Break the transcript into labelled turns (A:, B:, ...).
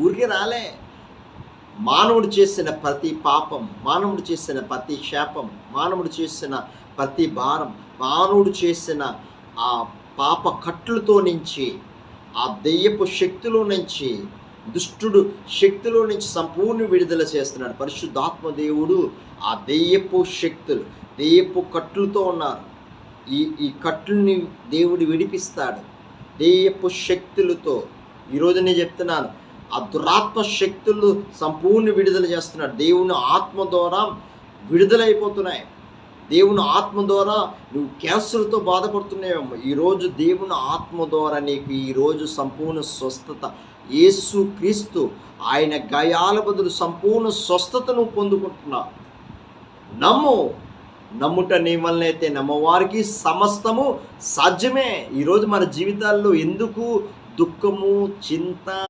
A: ఊరికే రాలే. మానవుడు చేసిన ప్రతి పాపం మానవుడు చేసిన ప్రతి శాపం మానవుడు చేసిన ప్రతి భారం మానవుడు చేసిన ఆ పాప కట్లతో నుంచి ఆ దెయ్యపు శక్తిలో నుంచి దుష్టుడు శక్తిలో నుంచి సంపూర్ణ విడుదల చేస్తున్నాడు. పరిశుద్ధాత్మ దేవుడు ఆ దెయ్యపు శక్తులు దెయ్యపు కట్లతో ఉన్నారు. ఈ ఈ కట్లని దేవుడు విడిపిస్తాడు. దెయ్యపు శక్తులతో. ఈరోజు నేను చెప్తున్నాను ఆ దురాత్మ శక్తులు సంపూర్ణ విడుదల చేస్తున్నాడు దేవుని ఆత్మ ద్వారా విడుదలైపోతున్నాయి. దేవుని ఆత్మ ద్వారా నువ్వు క్యాన్సర్తో బాధపడుతున్నావేమో. ఈరోజు దేవుని ఆత్మ ద్వారా నీకు ఈరోజు సంపూర్ణ స్వస్థత. యేసు క్రీస్తు ఆయన గాయాల బదులు సంపూర్ణ స్వస్థతను పొందుకుంటున్నావు. నమ్ము. నమ్ముట నీ వలనైతే నమ్మవారికి సమస్తము సాధ్యమే. ఈరోజు మన జీవితాల్లో ఎందుకు దుఃఖము చింత